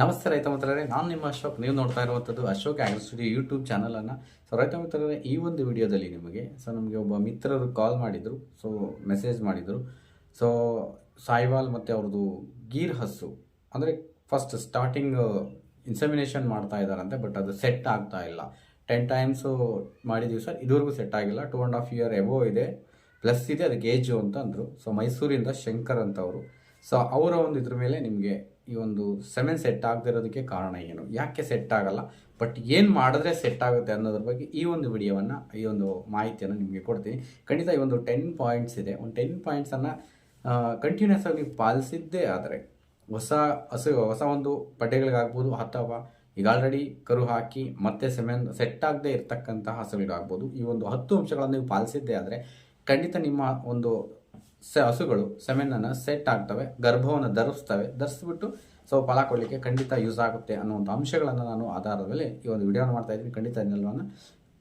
ನಮಸ್ತೆ ರೈತ ಮಿತ್ರರೇ, ನಾನು ನಿಮ್ಮ ಅಶೋಕ್. ನೀವು ನೋಡ್ತಾ ಇರುವಂಥದ್ದು ಅಶೋಕ್ ಆಗ್ರಿ ಸ್ಟುಡಿಯೋ ಯೂಟ್ಯೂಬ್ ಚಾನಲನ್ನು ಸೊ ರೈತ ಮಿತ್ರರೇ, ಈ ಒಂದು ವಿಡಿಯೋದಲ್ಲಿ ನಿಮಗೆ ಸೊ ನಮಗೆ ಒಬ್ಬ ಮಿತ್ರರು ಕಾಲ್ ಮಾಡಿದರು ಸೊ ಮೆಸೇಜ್ ಮಾಡಿದರು. ಸೊ ಸಾಯಿವಾಲ್ ಮತ್ತು ಅವ್ರದ್ದು ಗೀರ್ ಹಸು ಅಂದರೆ ಫಸ್ಟ್ ಸ್ಟಾರ್ಟಿಂಗ್ ಇನ್ಸಮಿನೇಷನ್ ಮಾಡ್ತಾ ಇದ್ದಾರಂತೆ ಬಟ್ ಅದು ಸೆಟ್ ಆಗ್ತಾ ಇಲ್ಲ. ಟೆನ್ ಟೈಮ್ಸು ಮಾಡಿದ್ದೀವಿ ಸರ್ ಇದುವರೆಗೂ ಸೆಟ್ ಆಗಿಲ್ಲ. Two and half year above ಇದೆ. ಪ್ಲಸ್ ಇದೆ, ಅದಕ್ಕೆ ಏಜು ಅಂತ ಅಂದರು. ಸೊ ಮೈಸೂರಿಂದ ಶಂಕರ್ ಅಂತ ಅವರು ಸೊ ಅವರ ಒಂದು ಇದ್ರ ಮೇಲೆ ನಿಮಗೆ ಈ ಒಂದು ಸೆಮೆನ್ ಸೆಟ್ ಆಗದಿರೋದಕ್ಕೆ ಕಾರಣ ಏನು? ಯಾಕೆ ಸೆಟ್ ಆಗಲ್ಲ? ಬಟ್ ಏನು ಮಾಡಿದ್ರೆ ಸೆಟ್ ಆಗುತ್ತೆ ಅನ್ನೋದ್ರ ಬಗ್ಗೆ ಈ ಒಂದು ವಿಡಿಯೋವನ್ನು, ಈ ಒಂದು ಮಾಹಿತಿಯನ್ನು ನಿಮಗೆ ಕೊಡ್ತೀನಿ. ಖಂಡಿತ ಈ ಒಂದು ಟೆನ್ ಪಾಯಿಂಟ್ಸ್ ಇದೆ. ಒಂದು ಟೆನ್ ಪಾಯಿಂಟ್ಸನ್ನು ಕಂಟಿನ್ಯೂಸ್ ಆಗಿ ಪಾಲಿಸಿದ್ದೇ ಆದರೆ ಹೊಸ ಹಸು, ಹೊಸ ಒಂದು ಪಡ್ಡೆಗಳಿಗಾಗ್ಬೋದು ಅಥವಾ ಈಗ ಆಲ್ರೆಡಿ ಕರು ಹಾಕಿ ಮತ್ತೆ ಸೆಮೆನ್ ಸೆಟ್ ಆಗದೆ ಇರತಕ್ಕಂತಹ ಹಸುಗಳಿಗಾಗ್ಬೋದು ಈ ಒಂದು ಹತ್ತು ಅಂಶಗಳನ್ನು ನೀವು ಪಾಲಿಸಿದ್ದೇ ಆದರೆ ಖಂಡಿತ ನಿಮ್ಮ ಒಂದು ಹಸುಗಳು ಸೆಮೆನನ್ನು ಸೆಟ್ ಆಗ್ತವೆ, ಗರ್ಭವನ್ನು ಧರಿಸ್ತವೆ. ಧರಿಸ್ಬಿಟ್ಟು ಸೊ ಫಲ ಕೊಡಲಿಕ್ಕೆ ಖಂಡಿತ ಯೂಸ್ ಆಗುತ್ತೆ ಅನ್ನುವಂಥ ಅಂಶಗಳನ್ನು ನಾನು ಆಧಾರದ ಮೇಲೆ ಈ ಒಂದು ವಿಡಿಯೋನ ಮಾಡ್ತಾ ಇದ್ದೀನಿ. ಖಂಡಿತ ಇದನ್ನೆಲ್ಲವನ್ನು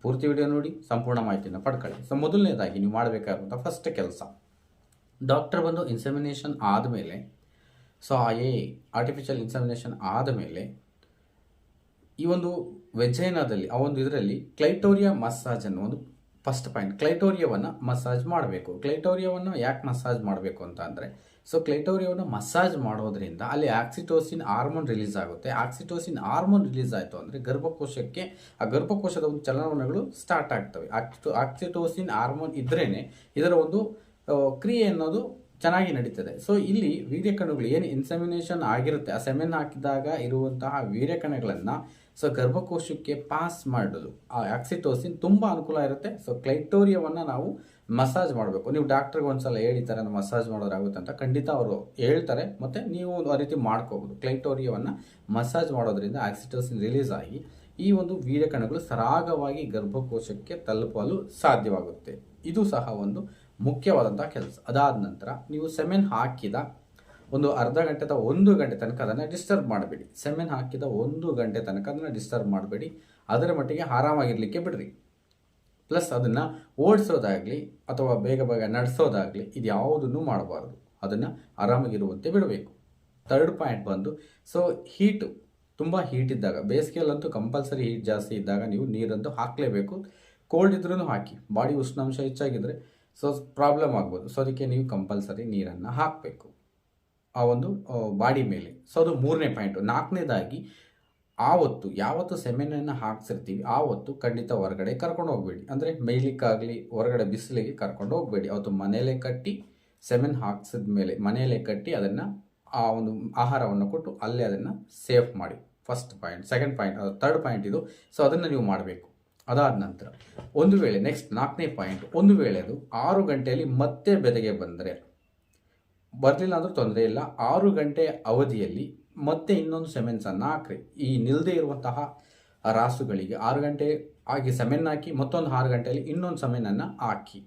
ಪೂರ್ತಿ ವಿಡಿಯೋ ನೋಡಿ, ಸಂಪೂರ್ಣ ಮಾಹಿತಿಯನ್ನು ಪಡ್ಕೊಳ್ಳಿ. ಸೊ, ಮೊದಲನೇದಾಗಿ ನೀವು ಮಾಡಬೇಕಾದಂಥ ಫಸ್ಟ್ ಕೆಲಸ. ಡಾಕ್ಟರ್ ಬಂದು ಇನ್ಸೆಮಿನೇಷನ್ ಆದಮೇಲೆ, ಸೊ, ಆ ಎ ಆರ್ಟಿಫಿಷಿಯಲ್ ಇನ್ಸೆಮಿನೇಷನ್ ಆದಮೇಲೆ ಈ ಒಂದು ವೆಜೈನಾದಲ್ಲಿ ಆ ಒಂದು ಇದರಲ್ಲಿ ಕ್ಲೈಟೋರಿಯಾ ಮಸಾಜ್ ಅನ್ನೋ ಒಂದು ಫಸ್ಟ್ ಪಾಯಿಂಟ್ ಕ್ಲೈಟೋರಿಯವನ್ನು ಮಸಾಜ್ ಮಾಡಬೇಕು. ಕ್ಲೈಟೋರಿಯವನ್ನು ಯಾಕೆ ಮಸಾಜ್ ಮಾಡಬೇಕು ಅಂತ ಅಂದರೆ ಸೊ ಕ್ಲೈಟೋರಿಯವನ್ನು ಮಸಾಜ್ ಮಾಡೋದ್ರಿಂದ ಅಲ್ಲಿ ಆಕ್ಸಿಟೋಸಿನ್ ಹಾರ್ಮೋನ್ ರಿಲೀಸ್ ಆಗುತ್ತೆ. ಆಕ್ಸಿಟೋಸಿನ್ ಹಾರ್ಮೋನ್ ರಿಲೀಸ್ ಆಯಿತು ಅಂದರೆ ಗರ್ಭಕೋಶಕ್ಕೆ, ಆ ಗರ್ಭಕೋಶದ ಒಂದು ಚಲನವಲನಗಳು ಸ್ಟಾರ್ಟ್ ಆಗ್ತವೆ. ಆಕ್ಸಿಟೋ ಆಕ್ಸಿಟೋಸಿನ್ ಹಾರ್ಮೋನ್ ಇದ್ರೇ ಇದರ ಒಂದು ಕ್ರಿಯೆ ಅನ್ನೋದು ಚೆನ್ನಾಗಿ ನಡೀತದೆ. ಸೊ ಇಲ್ಲಿ ವೀರ್ಯಕಣಗಳು ಏನು ಇನ್ಸೆಮಿನೇಷನ್ ಆಗಿರುತ್ತೆ? ಆ ಸೆಮೆನ್ ಹಾಕಿದಾಗ ಇರುವಂತಹ ವೀರ್ಯಕಣಗಳನ್ನು ಸೊ ಗರ್ಭಕೋಶಕ್ಕೆ ಪಾಸ್ ಮಾಡೋದು. ಆ ಆಕ್ಸಿಟೋಸಿನ್ ತುಂಬ ಅನುಕೂಲ ಇರುತ್ತೆ. ಸೊ ಕ್ಲೈಟೋರಿಯವನ್ನು ನಾವು ಮಸಾಜ್ ಮಾಡಬೇಕು. ನೀವು ಡಾಕ್ಟ್ರಿಗೆ ಒಂದ್ಸಲ ಹೇಳಿ ಥರ ಮಸಾಜ್ ಮಾಡೋದಾಗುತ್ತೆ ಅಂತ ಖಂಡಿತ ಅವರು ಹೇಳ್ತಾರೆ. ಮತ್ತು ನೀವು ಆ ರೀತಿ ಮಾಡ್ಕೋಬೋದು. ಕ್ಲೈಟೋರಿಯವನ್ನು ಮಸಾಜ್ ಮಾಡೋದ್ರಿಂದ ಆಕ್ಸಿಟೋಸಿನ್ ರಿಲೀಸ್ ಆಗಿ ಈ ಒಂದು ವೀರ್ಯಕಣಗಳು ಸರಾಗವಾಗಿ ಗರ್ಭಕೋಶಕ್ಕೆ ತಲುಪಲು ಸಾಧ್ಯವಾಗುತ್ತೆ. ಇದು ಸಹ ಒಂದು ಮುಖ್ಯವಾದಂಥ ಕೆಲಸ. ಅದಾದ ನಂತರ ನೀವು ಸೆಮೆನ್ ಹಾಕಿದ ಒಂದು ಅರ್ಧ ಗಂಟೆ ಅಥವಾ ಒಂದು ಗಂಟೆ ತನಕ ಅದನ್ನು ಡಿಸ್ಟರ್ಬ್ ಮಾಡಬೇಡಿ. ಸೆಮೆನ್ ಹಾಕಿದ ಒಂದು ಗಂಟೆ ತನಕ ಅದನ್ನು ಡಿಸ್ಟರ್ಬ್ ಮಾಡಬೇಡಿ. ಅದರ ಮಟ್ಟಿಗೆ ಆರಾಮಾಗಿರಲಿಕ್ಕೆ ಬಿಡ್ರಿ. ಪ್ಲಸ್ ಅದನ್ನು ಓಡಿಸೋದಾಗಲಿ ಅಥವಾ ಬೇಗ ಬೇಗ ನಡೆಸೋದಾಗಲಿ ಇದು ಯಾವುದನ್ನು ಮಾಡಬಾರ್ದು. ಅದನ್ನು ಆರಾಮಾಗಿರುವಂತೆ ಬಿಡಬೇಕು. ತರ್ಡ್ ಪಾಯಿಂಟ್ ಬಂದು ಸೊ ಹೀಟು ತುಂಬ ಹೀಟ್ ಇದ್ದಾಗ, ಬೇಸಿಗೆಯಲ್ಲಂತೂ ಕಂಪಲ್ಸರಿ ಹೀಟ್ ಜಾಸ್ತಿ ಇದ್ದಾಗ ನೀವು ನೀರಂತೂ ಹಾಕಲೇಬೇಕು. ಕೋಲ್ಡ್ ಇದ್ರೂ ಹಾಕಿ. ಬಾಡಿ ಉಷ್ಣಾಂಶ ಹೆಚ್ಚಾಗಿದ್ದರೆ ಸೊ ಪ್ರಾಬ್ಲಮ್ ಆಗ್ಬೋದು. ಸೊ ಅದಕ್ಕೆ ನೀವು ಕಂಪಲ್ಸರಿ ನೀರನ್ನು ಹಾಕಬೇಕು. ಆ ಒಂದು ಬಾಡಿ ಮೇಲೆ. ಸೊ ಅದು ಮೂರನೇ ಪಾಯಿಂಟು ನಾಲ್ಕನೇದಾಗಿ ಆವತ್ತು ಯಾವತ್ತು ಸೆಮೆನನ್ನು ಹಾಕ್ಸಿರ್ತೀವಿ ಆವತ್ತು ಖಂಡಿತ ಹೊರಗಡೆ ಕರ್ಕೊಂಡು ಹೋಗಬೇಡಿ. ಅಂದರೆ ಮೇಯ್ಲಿಕ್ಕಾಗಲಿ, ಹೊರಗಡೆ ಬಿಸಿಲಿಗೆ ಕರ್ಕೊಂಡು ಹೋಗಬೇಡಿ. ಅವತ್ತು ಮನೆಯಲ್ಲೇ ಕಟ್ಟಿ, ಸೆಮೆನ್ ಹಾಕ್ಸಿದ ಮೇಲೆ ಮನೆಯಲ್ಲೇ ಕಟ್ಟಿ ಅದನ್ನು, ಆ ಒಂದು ಆಹಾರವನ್ನು ಕೊಟ್ಟು ಅಲ್ಲೇ ಅದನ್ನು ಸೇಫ್ ಮಾಡಿ. ಫಸ್ಟ್ ಪಾಯಿಂಟ್ ಸೆಕೆಂಡ್ ಪಾಯಿಂಟ್ ಅದು ಥರ್ಡ್ ಪಾಯಿಂಟ್ ಇದು. ಸೊ ಅದನ್ನು ನೀವು ಮಾಡಬೇಕು. ಅದಾದ ನಂತರ ಒಂದು ವೇಳೆ ನೆಕ್ಸ್ಟ್ ನಾಲ್ಕನೇ ಪಾಯಿಂಟ್ ಒಂದು ವೇಳೆ ಅದು ಆರು ಗಂಟೆಯಲ್ಲಿ ಮತ್ತೆ ಬೆದಗೆ ಬಂದರೆ, ಬರಲಿಲ್ಲ ಅಂದರೆ ತೊಂದರೆ ಇಲ್ಲ. ಆರು ಗಂಟೆ ಅವಧಿಯಲ್ಲಿ ಮತ್ತೆ ಇನ್ನೊಂದು ಸೆಮೆನ್ಸನ್ನು ಹಾಕ್ರಿ. ಈ ನಿಲ್ಲದೆ ಇರುವಂತಹ ರಾಸುಗಳಿಗೆ ಆರು ಗಂಟೆ ಆಗಿ ಸೆಮೆನ್ ಹಾಕಿ, ಮತ್ತೊಂದು ಆರು ಗಂಟೆಯಲ್ಲಿ ಇನ್ನೊಂದು ಸೆಮೆನನ್ನು ಹಾಕಿ.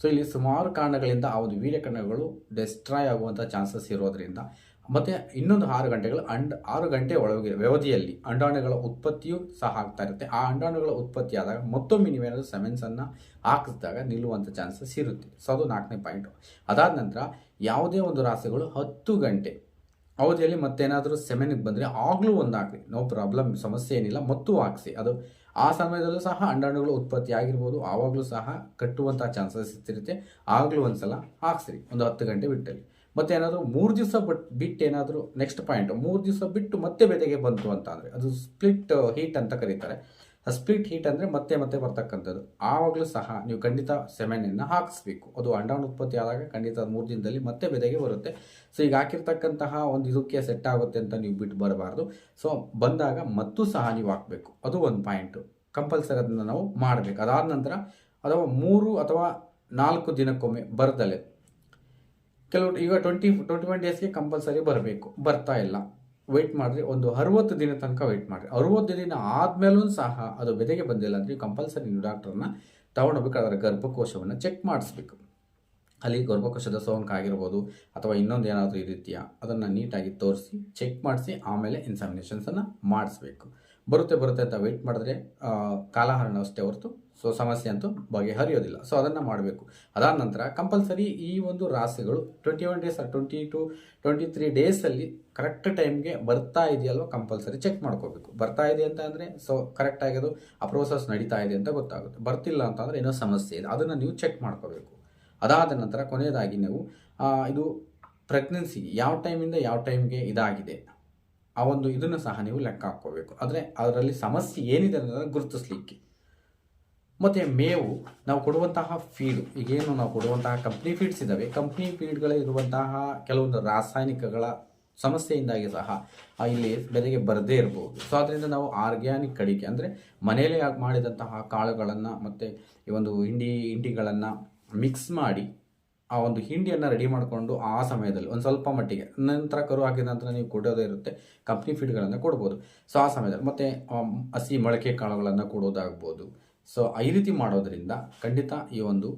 ಸೊ ಇಲ್ಲಿ ಸುಮಾರು ಕಾರಣಗಳಿಂದ ಆ ಒಂದು ವೀರ್ಯಕಣಗಳು ಡೆಸ್ಟ್ರಾಯ್ ಆಗುವಂಥ ಚಾನ್ಸಸ್ ಇರೋದ್ರಿಂದ ಮತ್ತು ಇನ್ನೊಂದು ಆರು ಗಂಟೆಗಳು ಅಂಡ್ ಆರು ಗಂಟೆ ಒಳಗೆ ವ್ಯವಧಿಯಲ್ಲಿ ಅಂಡಾಣುಗಳ ಉತ್ಪತ್ತಿಯೂ ಸಹ ಆಗ್ತಾ ಇರುತ್ತೆ. ಆ ಅಂಡಾಣುಗಳ ಉತ್ಪತ್ತಿ ಆದಾಗ ಮತ್ತೊಮ್ಮೆ ನೀವೇನಾದರೂ ಸೆಮೆನ್ಸನ್ನು ಹಾಕಿಸಿದಾಗ ನಿಲ್ಲುವಂಥ ಚಾನ್ಸಸ್ ಇರುತ್ತೆ. ಸೊ, ಅದು ನಾಲ್ಕನೇ ಪಾಯಿಂಟು ಅದಾದ ನಂತರ ಯಾವುದೇ ಒಂದು ರಾಸುಗಳು ಹತ್ತು ಗಂಟೆ ಅವಧಿಯಲ್ಲಿ ಮತ್ತೇನಾದರೂ ಸೆಮೆನಿಗೆ ಬಂದರೆ ಆಗಲೂ ಒಂದು ಹಾಕಿ ನೋ ಪ್ರಾಬ್ಲಮ್ ಸಮಸ್ಯೆ ಏನಿಲ್ಲ, ಮತ್ತು ಹಾಕ್ಸಿ. ಅದು ಆ ಸಮಯದಲ್ಲೂ ಸಹ ಅಂಡಾಣುಗಳು ಉತ್ಪತ್ತಿ ಆಗಿರ್ಬೋದು, ಆವಾಗಲೂ ಸಹ ಕಟ್ಟುವಂಥ ಚಾನ್ಸಸ್ ಇರ್ತಿರುತ್ತೆ ಆಗಲೂ ಒಂದು ಸಲ ಹಾಕ್ಸ್ರಿ. ಒಂದು ಹತ್ತು ಗಂಟೆ ಬಿಟ್ಟಲ್ಲಿ. ಮತ್ತೆ ಏನಾದರೂ ಮೂರು ದಿವಸ ಬಟ್ ಬಿಟ್ಟು ಏನಾದರೂ ನೆಕ್ಸ್ಟ್ ಪಾಯಿಂಟ್ ಮೂರು ದಿವಸ ಬಿಟ್ಟು ಮತ್ತೆ ಬೆದೆಗೆ ಬಂತು ಅಂತ ಅಂದರೆ, ಅದು ಸ್ಪ್ಲಿಟ್ ಹೀಟ್ ಅಂತ ಕರೀತಾರೆ. ಆ ಸ್ಪ್ಲಿಟ್ ಹೀಟ್ ಅಂದರೆ ಮತ್ತೆ ಮತ್ತೆ ಬರ್ತಕ್ಕಂಥದ್ದು. ಆವಾಗಲೂ ಸಹ ನೀವು ಖಂಡಿತ ಸೆಮೆನನ್ನು ಹಾಕಿಸ್ಬೇಕು. ಅದು ಅಂಡಾಣು ಉತ್ಪತ್ತಿ ಆದಾಗ ಖಂಡಿತ ಮೂರು ದಿನದಲ್ಲಿ ಮತ್ತೆ ಬೆದೆಗೆ ಬರುತ್ತೆ. ಸೊ ಈಗ ಹಾಕಿರ್ತಕ್ಕಂತಹ ಒಂದು ಇದಕ್ಕೆ ಸೆಟ್ ಆಗುತ್ತೆ ಅಂತ ನೀವು ಬಿಟ್ಟು ಬರಬಾರ್ದು. ಸೊ ಬಂದಾಗ ಮತ್ತೂ ಸಹ ನೀವು ಹಾಕಬೇಕು. ಅದು ಒಂದು ಪಾಯಿಂಟು ಕಂಪಲ್ಸರಿ ಅದನ್ನು ನಾವು ಮಾಡಬೇಕು. ಅದಾದ ನಂತರ ಅಥವಾ ಮೂರು ಅಥವಾ ನಾಲ್ಕು ದಿನಕ್ಕೊಮ್ಮೆ ಬರ್ದಲೆ ಕೆಲವು ಈಗ ಟ್ವೆಂಟಿ ಟ್ವೆಂಟಿ ಒನ್ ಡೇಸ್ಗೆ ಕಂಪಲ್ಸರಿ ಬರಬೇಕು. ಬರ್ತಾ ಇಲ್ಲ. ವೆಯ್ಟ್ ಮಾಡಿರಿ, ಒಂದು ಅರುವತ್ತು ದಿನ ತನಕ ವೆಯ್ಟ್ ಮಾಡಿರಿ. ಅರುವತ್ತು ದಿನ ಆದಮೇಲೂ ಸಹ ಅದು ಬೆದೆಗೆ ಬಂದಿಲ್ಲ ಅಂದರೆ ಕಂಪಲ್ಸರಿ ನೀವು ಡಾಕ್ಟ್ರನ್ನ ತಗೊಂಡೋಗ್ಬೇಕು, ಅದರ ಗರ್ಭಕೋಶವನ್ನು ಚೆಕ್ ಮಾಡಿಸ್ಬೇಕು. ಅಲ್ಲಿ ಗರ್ಭಕೋಶದ ಸೋಂಕು ಆಗಿರ್ಬೋದು, ಅಥವಾ ಇನ್ನೊಂದು ಏನಾದರೂ ಈ ರೀತಿಯ, ಅದನ್ನು ನೀಟಾಗಿ ತೋರಿಸಿ ಚೆಕ್ ಮಾಡಿಸಿ, ಆಮೇಲೆ ಇನ್ಸಾಮಿನೇಷನ್ಸನ್ನು ಮಾಡಿಸ್ಬೇಕು. ಬರುತ್ತೆ ಬರುತ್ತೆ ಅಂತ ವೆಯ್ಟ್ ಮಾಡಿದ್ರೆ ಕಾಲಹರಣ ಅಷ್ಟೇ ಹೊರತು, ಸೊ ಸಮಸ್ಯೆ ಅಂತೂ ಬಗೆಹರಿಯೋದಿಲ್ಲ. ಸೊ ಅದನ್ನು ಮಾಡಬೇಕು. ಅದಾದ ನಂತರ ಕಂಪಲ್ಸರಿ ಈ ಒಂದು ರಾಸಿಗಳು twenty one days twenty two twenty three ಡೇಸಲ್ಲಿ ಕರೆಕ್ಟ್ ಟೈಮ್ಗೆ ಬರ್ತಾ ಇದೆಯಲ್ವ ಕಂಪಲ್ಸರಿ ಚೆಕ್ ಮಾಡ್ಕೋಬೇಕು. ಬರ್ತಾ ಇದೆ ಅಂತ ಅಂದರೆ ಸೊ ಕರೆಕ್ಟ್ ಆಗಿದ್ದು ಆ ಪ್ರೋಸೆಸ್ ನಡೀತಾ ಇದೆ ಅಂತ ಗೊತ್ತಾಗುತ್ತೆ. ಬರ್ತಿಲ್ಲ ಅಂತಂದರೆ ಏನೋ ಸಮಸ್ಯೆ ಇದೆ. ಅದನ್ನು ನೀವು ಚೆಕ್ ಮಾಡ್ಕೋಬೇಕು. ಅದಾದ ನಂತರ ಕೊನೆಯದಾಗಿ ನೀವು ಇದು ಪ್ರೆಗ್ನೆನ್ಸಿ ಯಾವ ಟೈಮಿಂದ ಯಾವ ಟೈಮ್ಗೆ ಇದಾಗಿದೆ? ಆ ಒಂದು ಇದನ್ನು ಸಹ ನೀವು ಲೆಕ್ಕ ಹಾಕ್ಕೋಬೇಕು. ಆದರೆ ಅದರಲ್ಲಿ ಸಮಸ್ಯೆ ಏನಿದೆ ಅನ್ನೋದನ್ನು ಗುರುತಿಸ್ಲಿಕ್ಕೆ. ಮತ್ತು ಮೇವು, ನಾವು ಕೊಡುವಂತಹ ಫೀಡು ಈಗೇನು ನಾವು ಕೊಡುವಂತಹ ಕಂಪ್ನಿ ಫೀಡ್ಸ್ ಇದ್ದಾವೆ ಕಂಪ್ನಿ ಫೀಡ್ಗಳಿರುವಂತಹ ಕೆಲವೊಂದು ರಾಸಾಯನಿಕಗಳ ಸಮಸ್ಯೆಯಿಂದಾಗಿ ಸಹ ಇಲ್ಲಿ ಬೆಲೆಗೆ ಬರದೇ ಇರಬಹುದು ಸೊ ಅದರಿಂದ ನಾವು ಆರ್ಗ್ಯಾನಿಕ್ ಕಡಿಕೆ, ಅಂದರೆ ಮನೆಯಲ್ಲೇ ಮಾಡಿದಂತಹ ಕಾಳುಗಳನ್ನು ಮತ್ತು ಈ ಒಂದು ಹಿಂಡಿ, ಹಿಂಡಿಗಳನ್ನು ಮಿಕ್ಸ್ ಮಾಡಿ ಆ ಒಂದು ಹಿಂಡಿಯನ್ನು ರೆಡಿ ಮಾಡಿಕೊಂಡು ಆ ಸಮಯದಲ್ಲಿ ಒಂದು ಸ್ವಲ್ಪ ಮಟ್ಟಿಗೆ, ನಂತರ ಕರು ಹಾಕಿದ ನಂತರ ನೀವು ಕೊಡೋದೇ ಇರುತ್ತೆ ಕಂಪ್ನಿ ಫೀಡ್ಗಳನ್ನು ಕೊಡ್ಬೋದು. ಸೊ ಆ ಸಮಯದಲ್ಲಿ ಮತ್ತು ಹಸಿ ಮೊಳಕೆ ಕಾಳುಗಳನ್ನು ಕೊಡೋದಾಗ್ಬೋದು. ಸೊ ಈ ರೀತಿ ಮಾಡೋದ್ರಿಂದ ಖಂಡಿತ ಈ ಒಂದು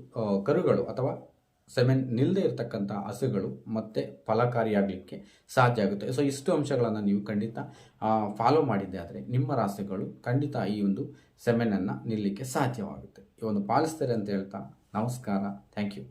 ಕರುಗಳು ಅಥವಾ ಸೆಮೆನ್ ನಿಲ್ಲದೆ ಇರತಕ್ಕಂಥ ಹಸುಗಳು ಮತ್ತೆ ಫಲಕಾರಿಯಾಗಲಿಕ್ಕೆ ಸಾಧ್ಯ ಆಗುತ್ತೆ. ಸೊ ಇಷ್ಟು ಅಂಶಗಳನ್ನು ನೀವು ಖಂಡಿತ ಫಾಲೋ ಮಾಡಿದ್ದೆ ಆದರೆ ನಿಮ್ಮ ರಾಸೆಗಳು ಖಂಡಿತ ಈ ಒಂದು ಸೆಮೆನನ್ನು ನಿಲ್ಲಲಿಕ್ಕೆ ಸಾಧ್ಯವಾಗುತ್ತೆ. ಈ ಒಂದು ಪಾಲಿಸ್ತಾರೆ ಅಂತ ಹೇಳ್ತಾ ನಮಸ್ಕಾರ. Thank you